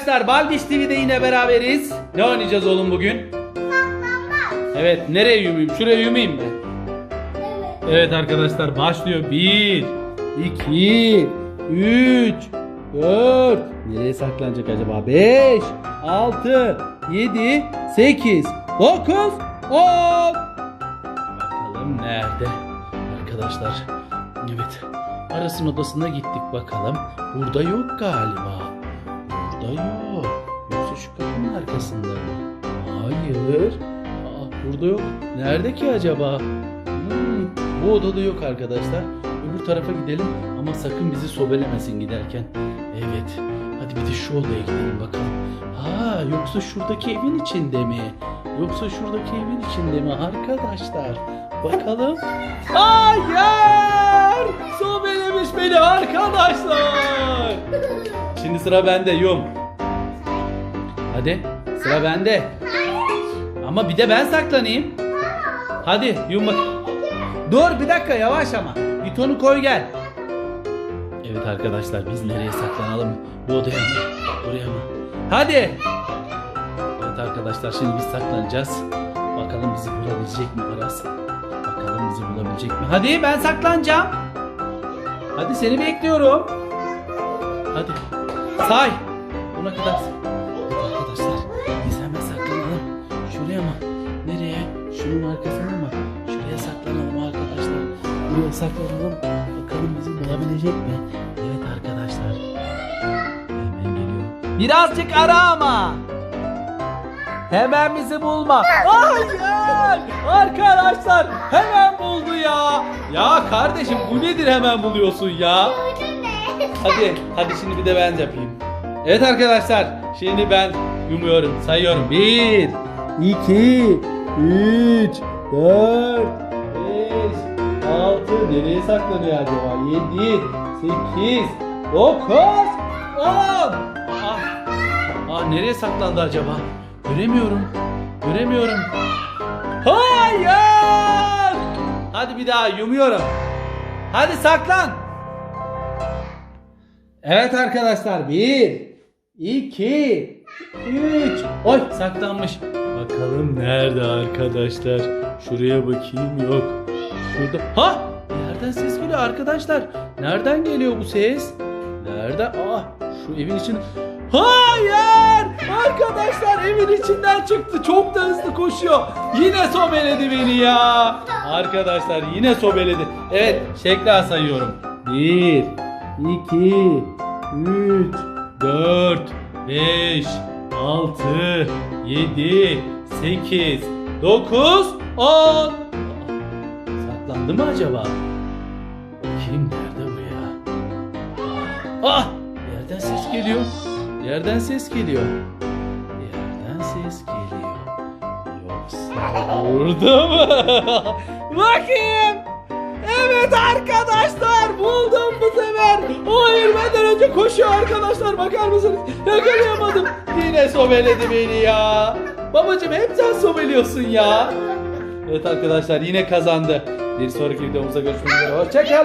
Arkadaşlar Baldiş TV'de yine beraberiz. Ne oynayacağız oğlum bugün? Evet nereye yumayım? Şuraya yumayım mı? Evet arkadaşlar başlıyor. 1, 2, 3, 4. Nereye saklanacak acaba? 5, 6, 7, 8, 9, 10. Bakalım nerede? Arkadaşlar evet Aras'ın odasına gittik bakalım. Burada yok galiba. Burada yok. Yoksa şu kapının arkasında mı? Hayır. Aa, burada yok. Nerede ki acaba? Hmm, bu odada yok arkadaşlar. Öbür tarafa gidelim ama sakın bizi sobelemesin giderken. Evet. Hadi bir de şu odaya gidelim bakalım. Ha yoksa şuradaki evin içinde mi? Yoksa şuradaki evin içinde mi arkadaşlar? Bakalım. Hayır! Sobelemiş beni arkadaşlar. Sıra bende yum. Hadi sıra bende. Ama bir de ben saklanayım. Hadi yum bak. Dur bir dakika yavaş ama. Bitonu koy gel. Evet arkadaşlar biz nereye saklanalım? Bu odaya mı? Buraya mı? Hadi. Evet arkadaşlar şimdi biz saklanacağız. Bakalım bizi bulabilecek mi Aras? Bakalım bizi bulabilecek mi? Hadi ben saklanacağım. Hadi seni bekliyorum. Hadi. Say. Buna kadar. say. Arkadaşlar biz hemen saklanalım. Şuraya mı? Nereye? Şunun arkasına mı? Şuraya saklanalım arkadaşlar. Buraya saklanalım. Bakalım bizi bulabilecek mi? Evet arkadaşlar. Hemen geliyor. Birazcık ara ama. Hemen bizi bulma. Hayır! Arkadaşlar hemen buldu ya. Ya kardeşim bu nedir hemen buluyorsun ya? Hadi, hadi şimdi bir de ben yapayım. Evet arkadaşlar, şimdi ben yumuyorum, sayıyorum. 1, 2, 3, 4, 5, 6, nereye saklanıyor acaba? 7, 8, 9, 10. Aa, aa nereye saklandı acaba? Göremiyorum, göremiyorum. Hayır! Hadi bir daha yumuyorum. Hadi saklan. Evet arkadaşlar 1 2 3 Oy saklanmış. Bakalım nerede arkadaşlar? Şuraya bakayım yok. Şurada. Ha! Nereden ses geliyor arkadaşlar? Nereden geliyor bu ses? Nerede? Ah şu evin için. Hayır! Arkadaşlar evin içinden çıktı. Çok da hızlı koşuyor. Yine sobeledi beni ya. Arkadaşlar yine sobeledi. Evet şekla sayıyorum. 1 2 3 4 5 6 7 8 9 10 Saklandı mı acaba? Kim nerede bu ya? Ah! Yerden ses geliyor. Yerden ses geliyor. Yerden ses geliyor. Yoksa burada mı? Bakayım. Evet arkadaşlar buldum bu sefer. Hayır benden önce koşuyor arkadaşlar bakar mısınız? Yakalayamadım. Yine sobeledi beni ya. Babacım hep sen sobeliyorsun ya. Evet arkadaşlar yine kazandı. Bir sonraki videomuzda görüşmek üzere. Hoşçakalın.